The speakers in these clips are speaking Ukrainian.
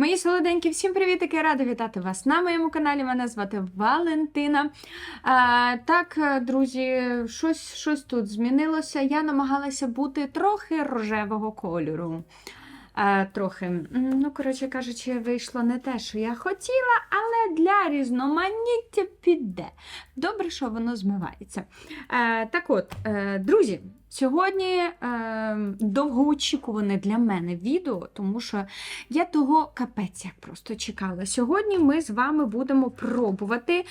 Мої солоденькі, всім привітики! Рада вітати вас на моєму каналі. Мене звати Валентина. А, так, друзі, щось, щось тут змінилося. Я намагалася бути трохи рожевого кольору. А, трохи, ну, коротше кажучи, вийшло не те, що я хотіла, але для різноманіття піде. Добре, що воно змивається. Е, так от, е, друзі, сьогодні е, довгоочікуване для мене відео, тому що я того капець як просто чекала. Сьогодні ми з вами будемо пробувати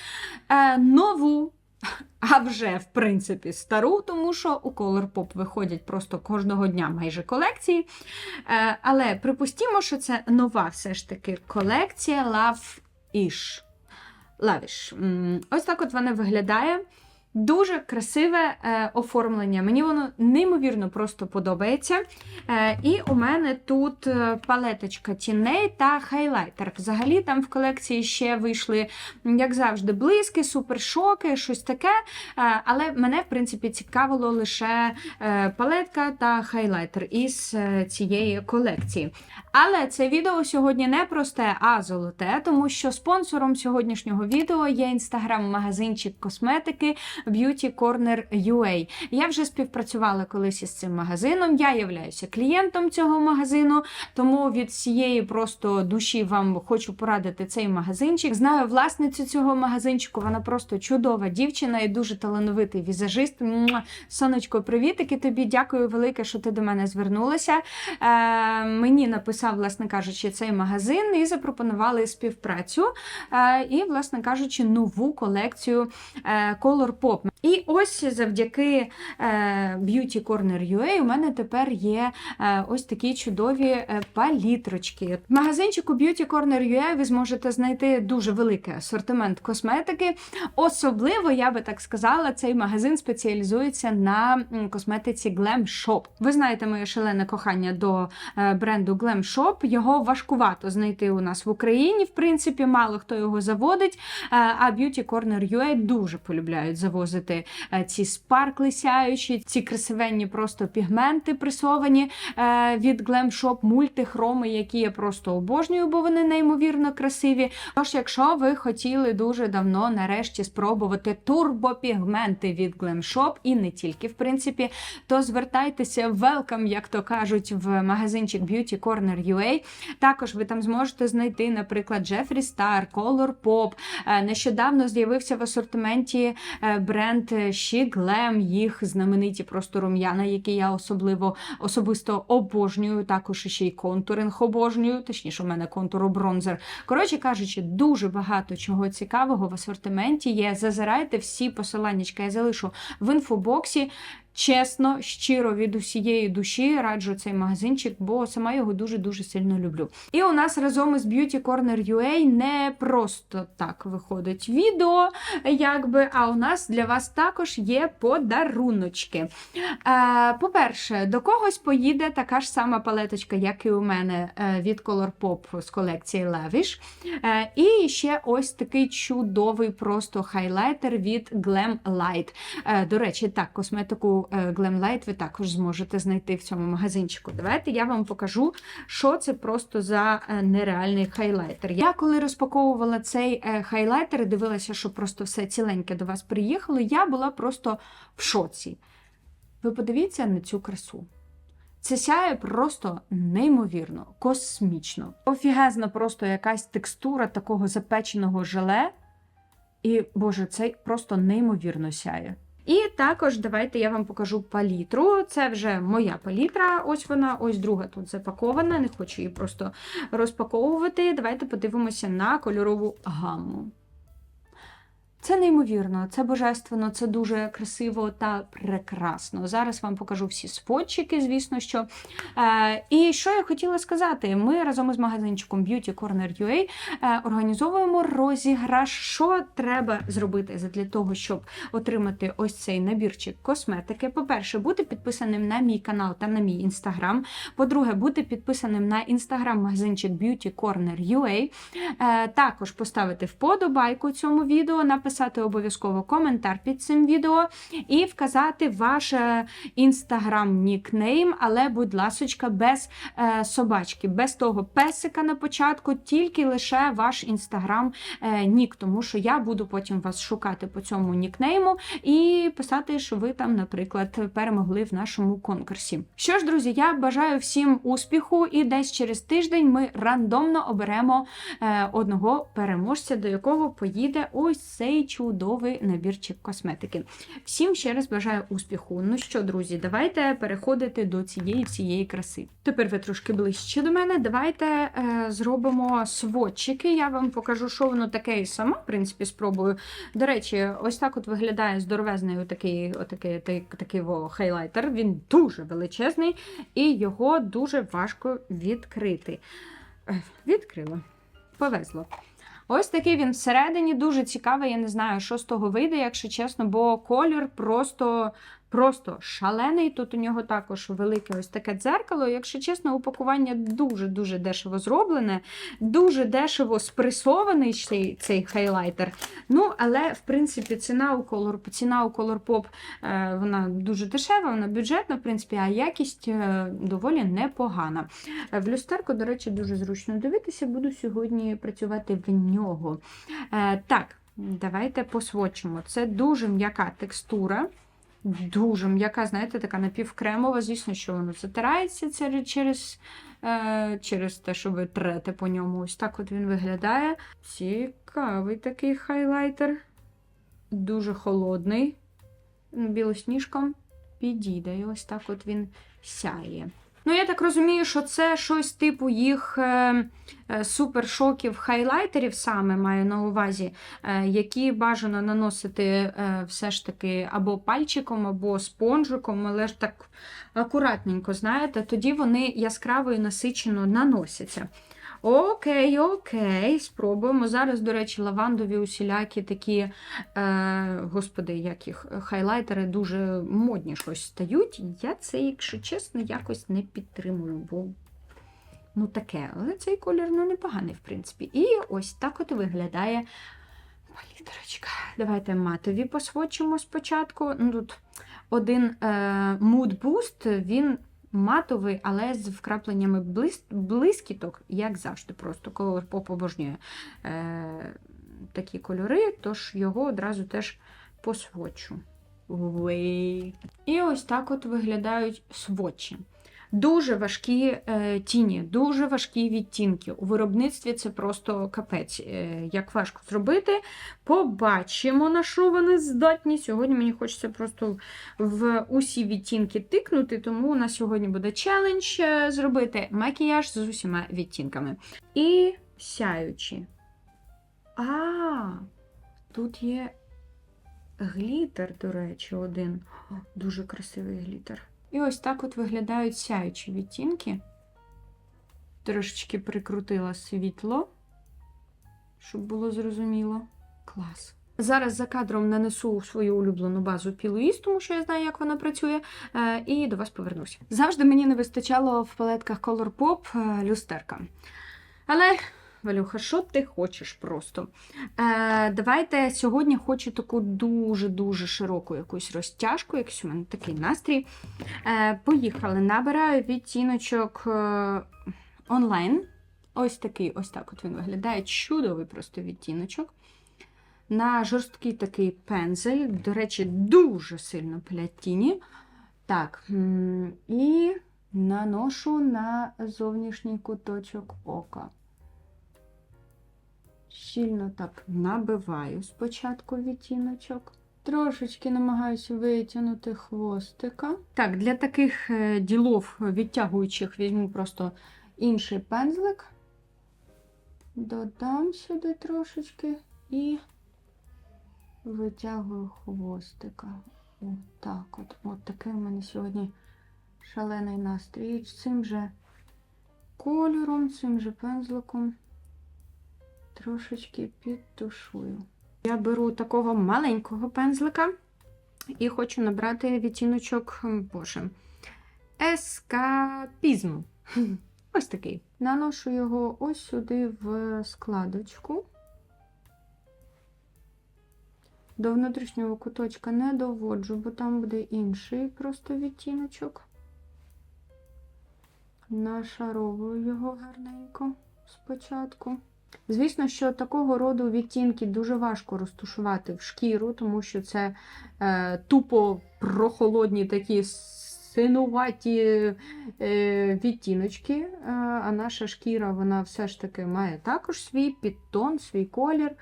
е, нову. А вже, в принципі, стару, тому що у Colourpop виходять просто кожного дня майже колекції. Е, але припустімо, що це нова все ж таки колекція Love-ish. Lavish. М, Ось так от вона виглядає. Дуже красиве е, оформлення. Мені воно неймовірно просто подобається. Е, і у мене тут е, палеточка тіней та хайлайтер. Взагалі там в колекції ще вийшли, як завжди, блиски, супершоки, щось таке. Е, але мене, в принципі, цікавило лише е, палетка та хайлайтер із е, цієї колекції. Але це відео сьогодні не просте, а золоте, тому що спонсором сьогоднішнього відео є інстаграм-магазинчик косметики Beauty Corner UA. Я вже співпрацювала колись із цим магазином. Я являюся клієнтом цього магазину, тому від всієї просто душі вам хочу порадити цей магазинчик. Знаю власницю цього магазинчику. Вона просто чудова дівчина і дуже талановитий візажист. Сонечко, привітики тобі. Дякую велике, що ти до мене звернулася. Е, мені написав, власне кажучи, цей магазин і запропонували співпрацю. Е, і, власне кажучи, нову колекцію е, Color Pop. พวก І ось завдяки е, Beauty Corner UA у мене тепер є е, ось такі чудові е, палітрочки. В магазинчику Beauty Corner UA ви зможете знайти дуже великий асортимент косметики. Особливо, я би так сказала, цей магазин спеціалізується на косметиці Glam Shop. Ви знаєте моє шалене кохання до бренду Glam Shop. Його важкувато знайти у нас в Україні. В принципі, мало хто його заводить. А Beauty Corner UA дуже полюбляють завозити е, ці спаркли сяючі, ці красивенні просто пігменти пресовані е, від Glam Shop, мультихроми, які я просто обожнюю, бо вони неймовірно красиві. Тож, якщо ви хотіли дуже давно нарешті спробувати турбопігменти від Glam Shop, і не тільки, в принципі, то звертайтеся welcome, як то кажуть, в магазинчик Beauty Corner UA. Також ви там зможете знайти, наприклад, Jeffree Star, Color Pop. Е, Нещодавно з'явився в асортименті е, бренд She Glam, їх знамениті просто рум'яна, які я особливо особисто обожнюю. Також ще й контуринг обожнюю, точніше, у мене контур бронзер. Коротше кажучи, дуже багато чого цікавого в асортименті є. Зазирайте всі посиланнячка, я залишу в інфобоксі. Чесно, щиро від усієї душі раджу цей магазинчик, бо сама його дуже-дуже сильно люблю. І у нас разом із Beauty Corner UA не просто так виходить відео, якби, а у нас для вас також є подаруночки. Е, по-перше, до когось поїде така ж сама палеточка, як і у мене е, від Colourpop з колекції Lavish. Е, і ще ось такий чудовий просто хайлайтер від Glam Light. До речі, так, косметику е, Glam ви також зможете знайти в цьому магазинчику. Давайте я вам покажу, що це просто за е, нереальний хайлайтер. Я коли розпаковувала цей е, хайлайтер і дивилася, що просто все ціленьке до вас приїхало, я була просто в шоці. Ви подивіться на цю красу. Це сяє просто неймовірно, космічно. Офігезна просто якась текстура такого запеченого желе. І, Боже, це просто неймовірно сяє. І також давайте я вам покажу палітру. Це вже моя палітра. Ось вона, ось друга тут запакована. Не хочу її просто розпаковувати. Давайте подивимося на кольорову гамму. Це неймовірно, це божественно, це дуже красиво та прекрасно. Зараз вам покажу всі спотчики, звісно що. Е, і що я хотіла сказати, ми разом із магазинчиком Beauty Corner UA е, організовуємо розіграш. Що треба зробити для того, щоб отримати ось цей набірчик косметики? По-перше, бути підписаним на мій канал та на мій інстаграм. По-друге, бути підписаним на інстаграм-магазинчик Beauty Corner UA. Е, також поставити вподобайку цьому відео, написати написати обов'язково коментар під цим відео і вказати ваш інстаграм нікнейм, але, будь ласочка, без е, собачки, без того песика на початку, тільки лише ваш інстаграм е, нік, тому що я буду потім вас шукати по цьому нікнейму і писати, що ви там, наприклад, перемогли в нашому конкурсі. Що ж, друзі, я бажаю всім успіху, і десь через тиждень ми рандомно оберемо е, одного переможця, до якого поїде ось цей чудовий набірчик косметики. Всім ще раз бажаю успіху. Ну що, друзі, давайте переходити до цієї всієї краси. Тепер ви трошки ближче до мене. Давайте е, зробимо сводчики. Я вам покажу, що воно таке і сама, в принципі, спробую. До речі, ось так от виглядає здоровезний отакий, отакий, такий, такий хайлайтер. Він дуже величезний і його дуже важко відкрити. Е, Відкрила. Повезло. Ось такий він всередині, дуже цікавий. Я не знаю, що з того вийде, якщо чесно, бо колір просто. Просто шалений. Тут у нього також велике ось таке дзеркало. Якщо чесно, упакування дуже-дуже дешево зроблене, дуже дешево спресований цей, цей хайлайтер. Ну, але, в принципі, ціна у Color, ціна у Colourpop е, вона дуже дешева, вона бюджетна, в принципі, а якість е, доволі непогана. Е, В люстерку, до речі, дуже зручно дивитися, буду сьогодні працювати в нього. Так, давайте посвочимо. Це дуже м'яка текстура. Дуже м'яка, знаєте, така напівкремова. Звісно, що воно затирається через, е, через те, що ви трете по ньому. Ось так от він виглядає. Цікавий такий хайлайтер. Дуже холодний. Білосніжком підійде. І ось так от він сяє. Ну, я так розумію, що це щось типу їх е, е, супершоків хайлайтерів, саме маю на увазі, е, які бажано наносити все ж таки або пальчиком, або спонжиком, але ж так акуратненько, знаєте, тоді вони яскраво і насичено наносяться. Окей, окей, спробуємо. Зараз, до речі, лавандові усілякі такі, е, господи, як їх, хайлайтери дуже модні щось стають. Я це, якщо чесно, якось не підтримую, бо ну таке, але цей колір ну, непоганий, в принципі. І ось так от виглядає палітрочка. Давайте матові посвочимо спочатку. Ну, Тут один е, Boost, він матовий, але з вкрапленнями близ... блискіток, як завжди, просто колор поп обожнює е, такі кольори, тож його одразу теж посвочу. І ось так от виглядають свочі. Дуже важкі е, тіні, дуже важкі відтінки. У виробництві це просто капець. Е, як важко зробити. Побачимо, на що вони здатні. Сьогодні мені хочеться просто в усі відтінки тикнути, тому у нас сьогодні буде челендж е, зробити макіяж з усіма відтінками. І сяючі. А, тут є глітер, до речі, один. Дуже красивий глітер. І ось так от виглядають сяючі відтінки. Трошечки прикрутила світло, щоб було зрозуміло. Клас. Зараз за кадром нанесу свою улюблену базу Пілуїс, тому що я знаю, як вона працює, е, і до вас повернуся. Завжди мені не вистачало в палетках Colourpop е, люстерка. Але, Валюха, що ти хочеш просто? Е, Давайте сьогодні хочу таку дуже-дуже широку якусь розтяжку, якийсь у мене такий настрій. Е, Поїхали. Набираю відтіночок е, онлайн. Ось такий, ось так от він виглядає. Чудовий просто відтіночок. На жорсткий такий пензель. До речі, дуже сильно пилять тіні. Так, і наношу на зовнішній куточок ока. Щільно так набиваю спочатку відтіночок. Трошечки намагаюся витягнути хвостика. Так, для таких е, ділов відтягуючих візьму просто інший пензлик. Додам сюди трошечки і витягую хвостика. Отак от. От такий у мене сьогодні шалений настрій. Цим же кольором, цим же пензликом трошечки підтушую. Я беру такого маленького пензлика і хочу набрати відтіночок, боже, ескапізм. Ось такий. Наношу його ось сюди в складочку. До внутрішнього куточка не доводжу, бо там буде інший просто відтіночок. Нашаровую його гарненько спочатку. Звісно, що такого роду відтінки дуже важко розташувати в шкіру, тому що це е, тупо прохолодні такі синуваті е, відтіночки. Е, а наша шкіра вона все ж таки має також свій підтон, свій колір.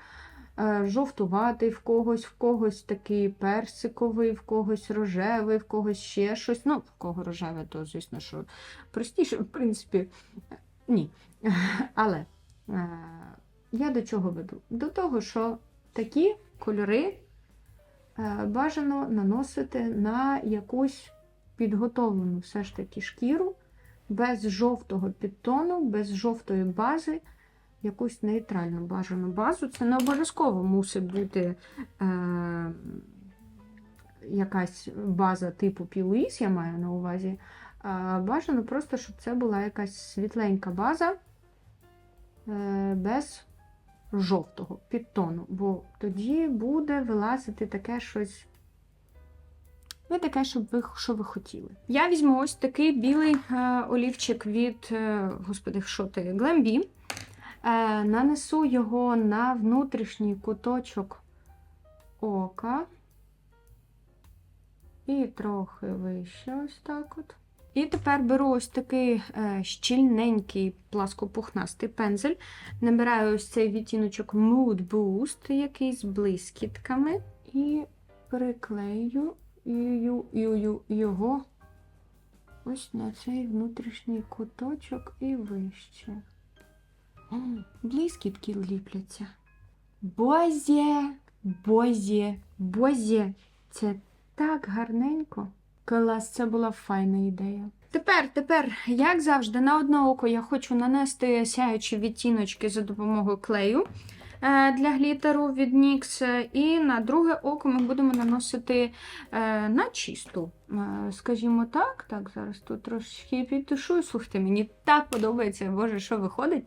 Е, жовтуватий в когось, в когось такий персиковий, в когось рожевий, в когось ще щось. Ну, в кого рожеве, то, звісно, що простіше, в принципі, ні. Але е, я до чого веду? До того, що такі кольори е, бажано наносити на якусь підготовлену все ж таки шкіру, без жовтого підтону, без жовтої бази якусь нейтральну бажану базу. Це не обов'язково мусить бути е, якась база типу Пілуїс, я маю на увазі. Бажано просто, щоб це була якась світленька база е, без жовтого підтону, бо тоді буде вилазити таке щось. Не таке, щоб ви, що ви хотіли. Я візьму ось такий білий е, олівчик від, е, господи, що ти, Glambi. Е, нанесу його на внутрішній куточок ока. І трохи вище, ось так от. І тепер беру ось такий е, щільненький пласкопухнастий пензель. Набираю ось цей відтіночок Mood Boost, який з блискітками, і приклею його ось на цей внутрішній куточок і вище. Блискітки ліпляться. Бозє, бозє, бозє. Це так гарненько. Клас, це була файна ідея. Тепер, тепер, як завжди, на одне око я хочу нанести сяючі відтіночки за допомогою клею для глітеру від NYX. І на друге око ми будемо наносити е, на чисту. Е, Скажімо так, так, зараз тут трошки підтушую. Слухайте, мені так подобається, боже, що виходить.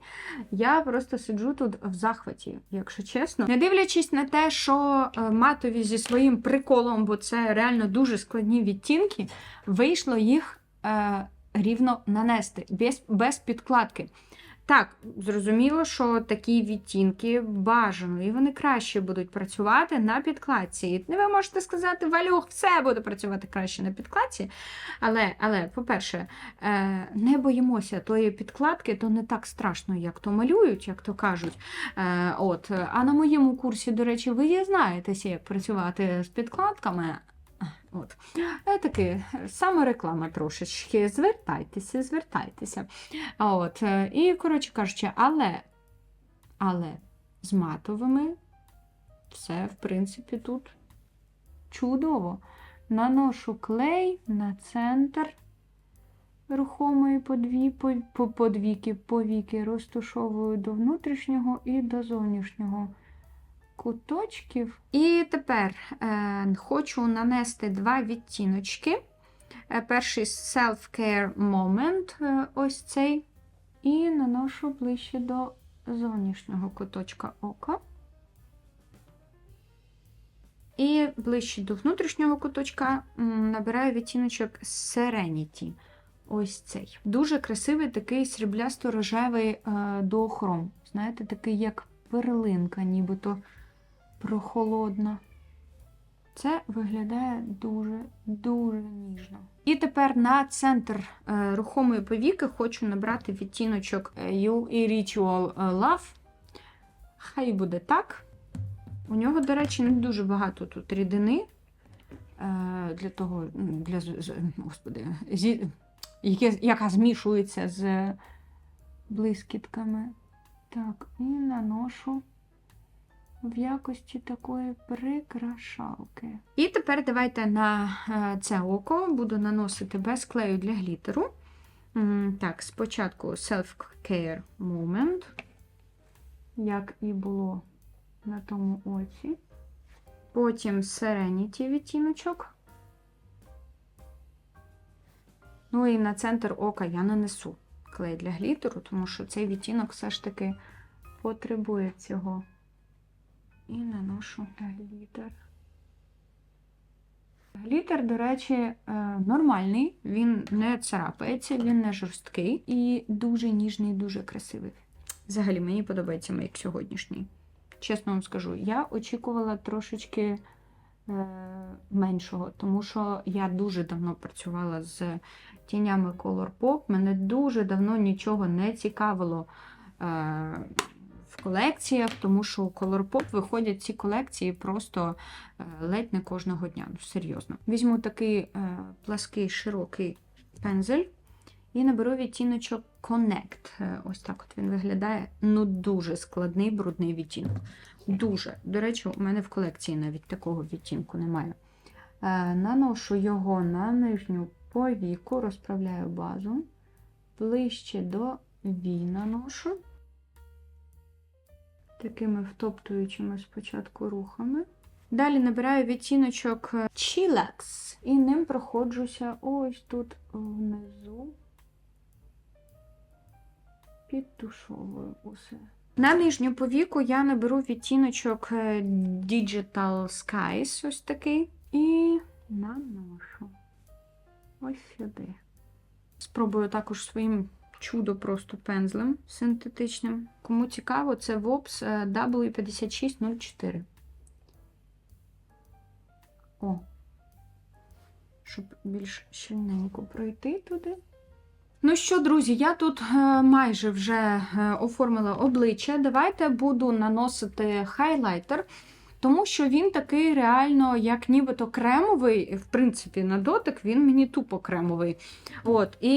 Я просто сиджу тут в захваті, якщо чесно. Не дивлячись на те, що е, матові зі своїм приколом, бо це реально дуже складні відтінки, вийшло їх е, рівно нанести, без, без підкладки. Так, зрозуміло, що такі відтінки бажано, і вони краще будуть працювати на підкладці. І ви можете сказати, Валюх, все буде працювати краще на підкладці. Але, але по-перше, е, не боїмося тої підкладки, то не так страшно, як то малюють, як то кажуть. Е, От. А на моєму курсі, до речі, ви дізнаєтеся, як працювати з підкладками. От. Е, Таки самореклама трошечки. Звертайтеся, звертайтеся. От. е, І, коротше кажучи, але, але з матовими все, в принципі, тут чудово. Наношу клей на центр рухомої подві, по- по- подвіки, повіки, розташовую до внутрішнього і до зовнішнього куточків. І тепер е, хочу нанести два відтіночки. Е, перший Self-Care Moment, е, ось цей, і наношу ближче до зовнішнього куточка ока. І ближче до внутрішнього куточка набираю відтіночок Serenity. Ось цей. Дуже красивий такий сріблясто-рожевий е, доохром. Знаєте, такий як перлинка, нібито прохолодна. Це виглядає дуже-дуже ніжно. І тепер на центр е, рухомої повіки хочу набрати відтіночок е, You Ritual Love. Хай буде так. У нього, до речі, не дуже багато тут рідини. Е, для того, для, з- з- господи, зі, яка змішується з блискітками. Так, і наношу в якості такої прикрашалки. І тепер давайте на е, це око буду наносити без клею для глітеру. Так, спочатку Self-Care Moment, як і було на тому оці. Потім Serenity відтіночок. Ну і на центр ока я нанесу клей для глітеру, тому що цей відтінок все ж таки потребує цього. І наношу глітер. Глітер, до речі, е, нормальний, він не царапається, він не жорсткий і дуже ніжний, дуже красивий. Взагалі, мені подобається мейк сьогоднішній. Чесно вам скажу, я очікувала трошечки е, меншого, тому що я дуже давно працювала з тінями Colourpop. Мене дуже давно нічого не цікавило е, колекціях, тому що у Colourpop виходять ці колекції просто е, ледь не кожного дня. Ну, серйозно. Візьму такий е, плаский широкий пензель і наберу відтіночок Connect. Е, Ось так от він виглядає. Ну, дуже складний брудний відтінок. Дуже. До речі, у мене в колекції навіть такого відтінку немає. Наношу його на нижню повіку, розправляю базу. Ближче до вій наношу. Такими втоптуючими спочатку рухами. Далі набираю відтіночок е, Chillax і ним проходжуся ось тут внизу. Підтушовую усе. На нижню повіку я наберу відтіночок е, Digital Skies, ось такий, і наношу ось сюди. Спробую також своїм чудо просто пензлем синтетичним. Кому цікаво, це Vops е, W5604. О, щоб більш щільненько пройти туди. Ну що, друзі, я тут е, майже вже е, оформила обличчя. Давайте буду наносити хайлайтер, тому що він такий реально, як нібито кремовий, в принципі, на дотик він мені тупо кремовий. От. І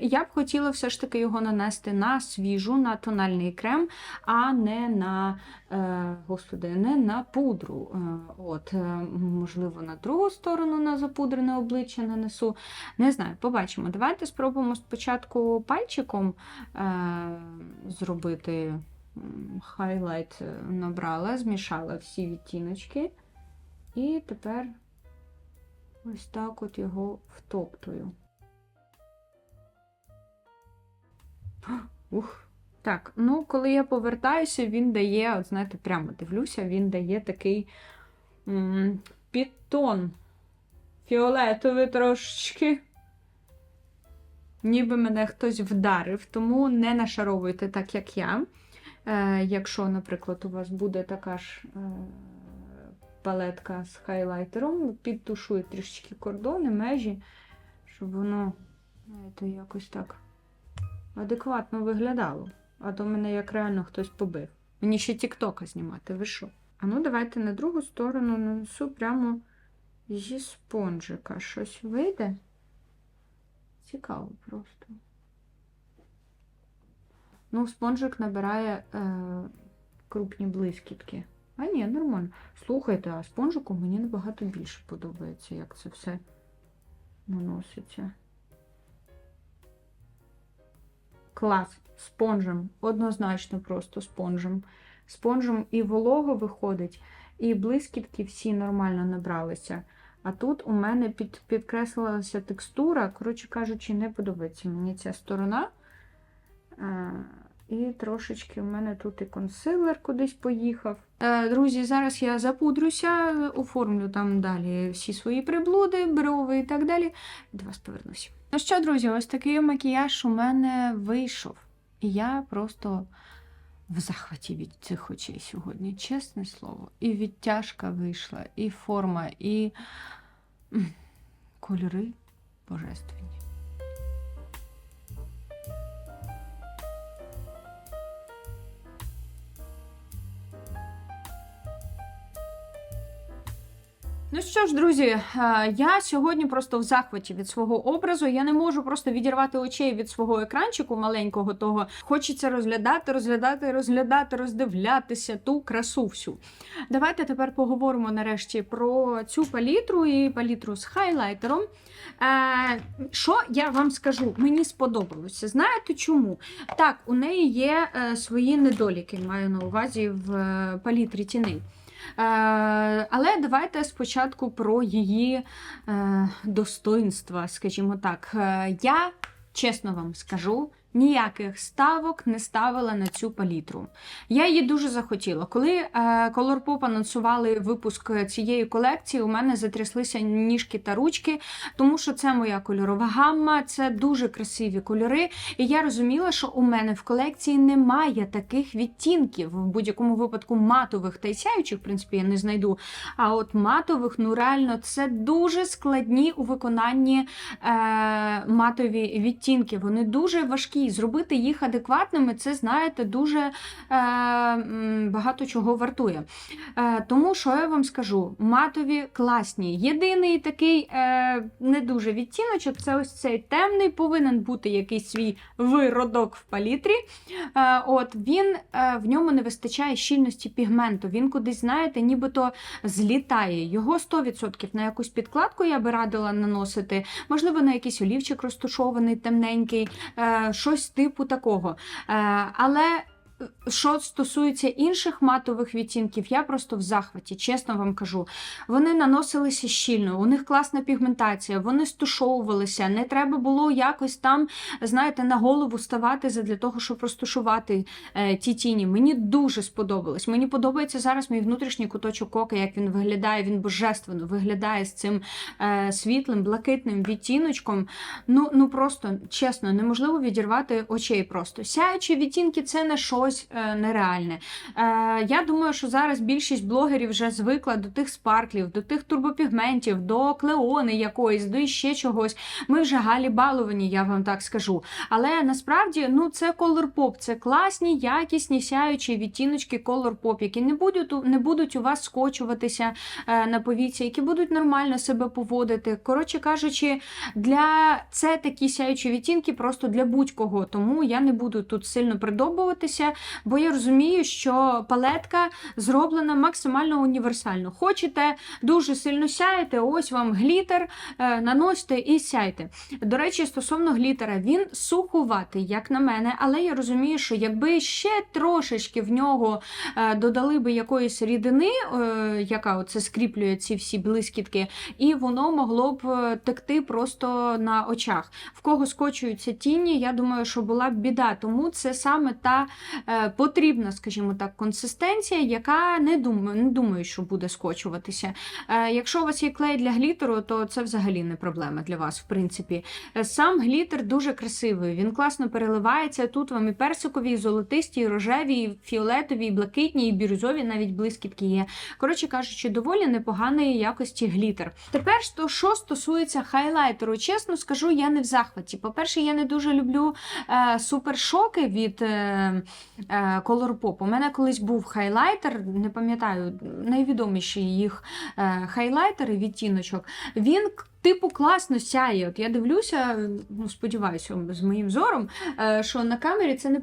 я б хотіла все ж таки його нанести на свіжу, на тональний крем, а не на, е, господи, не на пудру. Е, от, е, можливо, на другу сторону на запудрене обличчя нанесу. Не знаю, побачимо. Давайте спробуємо спочатку пальчиком е, зробити хайлайт е, набрала, змішала всі відтіночки. І тепер ось так от його втоптую. Ух. Так, ну коли я повертаюся, він дає, от знаєте, прямо дивлюся, він дає такий підтон фіолетовий трошечки. Ніби мене хтось вдарив, тому не нашаровуйте так, як я. Е, якщо, наприклад, у вас буде така ж е, палетка з хайлайтером, підтушує трішечки кордони, межі, щоб воно, знаєте, якось так адекватно виглядало. А то мене як реально хтось побив. Мені ще тіктока знімати, ви що? А ну давайте на другу сторону нанесу прямо зі спонжика. Щось вийде? Цікаво просто. Ну, спонжик набирає е, крупні блискітки. А ні, нормально. Слухайте, а спонжику мені набагато більше подобається, як це все наноситься. Клас. Спонжем. Однозначно просто спонжем. Спонжем і волого виходить, і блискітки всі нормально набралися. А тут у мене під, підкреслилася текстура. Коротше кажучи, не подобається мені ця сторона. І трошечки у мене тут і консилер кудись поїхав. Е, Друзі, зараз я запудрюся, оформлю там далі всі свої приблуди, брови і так далі. До вас повернуся. Ну що, друзі, ось такий макіяж у мене вийшов. І я просто в захваті від цих очей сьогодні, чесне слово. І відтяжка вийшла, і форма, і кольори божественні. Ну що ж, друзі, е, я сьогодні просто в захваті від свого образу. Я не можу просто відірвати очей від свого екранчику маленького того. Хочеться розглядати, розглядати, розглядати, роздивлятися ту красу всю. Давайте тепер поговоримо нарешті про цю палітру і палітру з хайлайтером. Е, Що я вам скажу? Мені сподобалося. Знаєте чому? Так, у неї є е, свої недоліки, маю на увазі в палітрі тіней. Е, Але давайте спочатку про її е, достоинства, скажімо так. Е, Я, чесно вам скажу, ніяких ставок не ставила на цю палітру. Я її дуже захотіла. Коли е, Colourpop анонсували випуск цієї колекції, у мене затряслися ніжки та ручки, тому що це моя кольорова гамма, це дуже красиві кольори. І я розуміла, що у мене в колекції немає таких відтінків. В будь-якому випадку матових та й сяючих, в принципі, я не знайду. А от матових, ну реально, це дуже складні у виконанні е, матові відтінки. Вони дуже важкі. Зробити їх адекватними, це, знаєте, дуже е, багато чого вартує. Е, тому що я вам скажу, матові класні. Єдиний такий е, не дуже відтіночок це ось цей темний, повинен бути якийсь свій виродок в палітрі. Е, от Він е, в ньому не вистачає щільності пігменту. Він кудись, знаєте, нібито злітає. Його 100% на якусь підкладку я би радила наносити. Можливо, на якийсь олівчик розтушований, темненький, е, щось типу такого. Е, але. Що стосується інших матових відтінків, я просто в захваті, чесно вам кажу. Вони наносилися щільно, у них класна пігментація, вони стушовувалися. Не треба було якось там, знаєте, на голову ставати для того, щоб розтушувати е, ті тіні. Мені дуже сподобалось. Мені подобається зараз мій внутрішній куточок ока, як він виглядає. Він божественно виглядає з цим е, світлим, блакитним відтіночком. Ну, ну просто чесно, неможливо відірвати очей. Просто сяючі відтінки це не щось е, нереальне. Е, я думаю, що зараз більшість блогерів вже звикла до тих спарклів, до тих турбопігментів, до клеони якоїсь, до іще чогось. Ми вже галі баловані, я вам так скажу. Але насправді ну це Colourpop, це класні, якісні сяючі відтіночки Colourpop, які не будуть, не будуть у вас скочуватися е, на повіці, які будуть нормально себе поводити. Коротше кажучи, для це такі сяючі відтінки просто для будь-кого. Тому я не буду тут сильно придобуватися, бо я розумію, що палетка зроблена максимально універсально. Хочете дуже сильно сяєте, ось вам глітер, е, наносите і сяйте. До речі, стосовно глітера, він сухуватий, як на мене, але я розумію, що якби ще трошечки в нього е, додали би якоїсь рідини, е, яка оце скріплює ці всі блискітки, і воно могло б текти просто на очах. В кого скочуються тіні, я думаю, що була б біда. Тому це саме та потрібна, скажімо так, консистенція, яка не думаю, не думаю, що буде скочуватися. Е, Якщо у вас є клей для глітеру, то це взагалі не проблема для вас, в принципі. Е, Сам глітер дуже красивий, він класно переливається. Тут вам і персикові, і золотисті, і рожеві, і фіолетові, і блакитні, і бірюзові, навіть блискітки є. Коротше кажучи, доволі непоганої якості глітер. Тепер що, що стосується хайлайтеру, чесно скажу, я не в захваті. По-перше, я не дуже люблю е, супершоки від е, е, Colourpop. У мене колись був хайлайтер, не пам'ятаю, найвідоміший їх е, хайлайтер і відтіночок. Він Типу класно сяє. От я дивлюся, ну сподіваюся, з моїм зором, е, що на камері це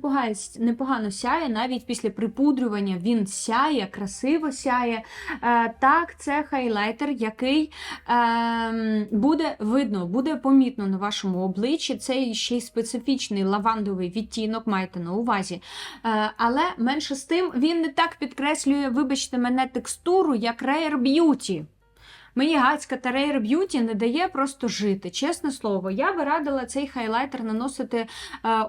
непогано, сяє, навіть після припудрювання він сяє, красиво сяє. Е, Так, це хайлайтер, який е, буде видно, буде помітно на вашому обличчі. Це ще й специфічний лавандовий відтінок, майте на увазі. Е, Але менше з тим він не так підкреслює, вибачте мене, текстуру, як Rare Beauty. Мені Гацька та Rare Beauty не дає просто жити. Чесне слово, я би радила цей хайлайтер наносити е,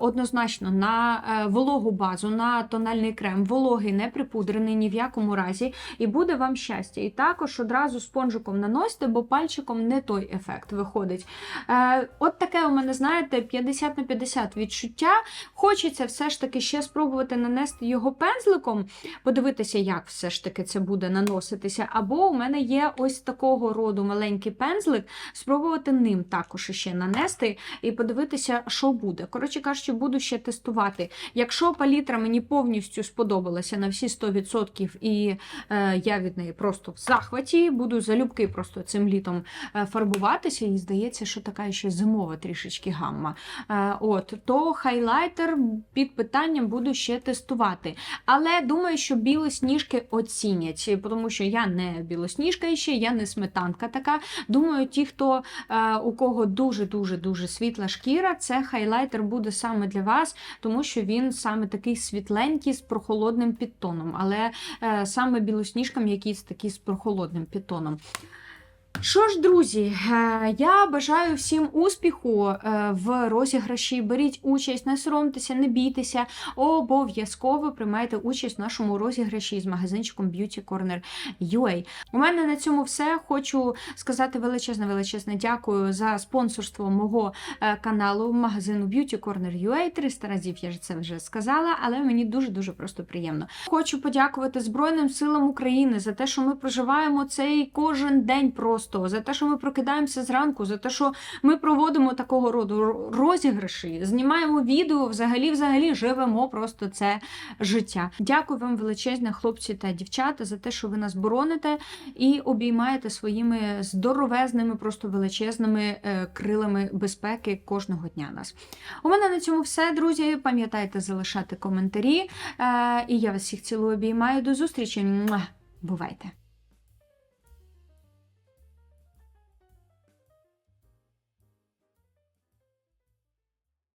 однозначно на е, вологу базу, на тональний крем. Вологий, не припудрений ні в якому разі, і буде вам щастя. І також одразу спонжиком наносите, бо пальчиком не той ефект виходить. Е, от таке у мене, знаєте, 50 на 50 відчуття. Хочеться все ж таки ще спробувати нанести його пензликом, подивитися, як все ж таки це буде наноситися. Або у мене є ось такого роду маленький пензлик, спробувати ним також ще нанести і подивитися, що буде. Коротше кажучи, буду ще тестувати. Якщо палітра мені повністю сподобалася на всі 100% і е, я від неї просто в захваті, буду залюбки просто цим літом е, фарбуватися, і здається, що така ще зимова трішечки гамма. Е, от, то хайлайтер під питанням буду ще тестувати. Але думаю, що білосніжки оцінять, тому що я не білосніжка ще, я не сметанка така. Думаю, ті, хто е, у кого дуже-дуже дуже світла шкіра, це хайлайтер буде саме для вас, тому що він саме такий світленький з прохолодним підтоном, але е, саме білосніжкам якийсь такий з прохолодним підтоном. Що ж, друзі, е, я бажаю всім успіху е, в розіграші. Беріть участь, не соромтеся, не бійтеся. Обов'язково приймайте участь в нашому розіграші з магазинчиком Beauty Corner UA. У мене на цьому все. Хочу сказати величезне, величезне дякую за спонсорство мого е, каналу магазину Beauty Corner UA. 300 разів я це вже сказала, але мені дуже дуже просто приємно. Хочу подякувати Збройним силам України за те, що ми проживаємо цей кожен день просто, за те, що ми прокидаємося зранку, за те, що ми проводимо такого роду розіграші, знімаємо відео, взагалі, взагалі живемо просто це життя. Дякую вам величезне, хлопці та дівчата, за те, що ви нас бороните і обіймаєте своїми здоровезними, просто величезними е, крилами безпеки кожного дня нас. У мене на цьому все, друзі. Пам'ятайте залишати коментарі. Е, і я вас всіх цілую обіймаю. До зустрічі. Бувайте!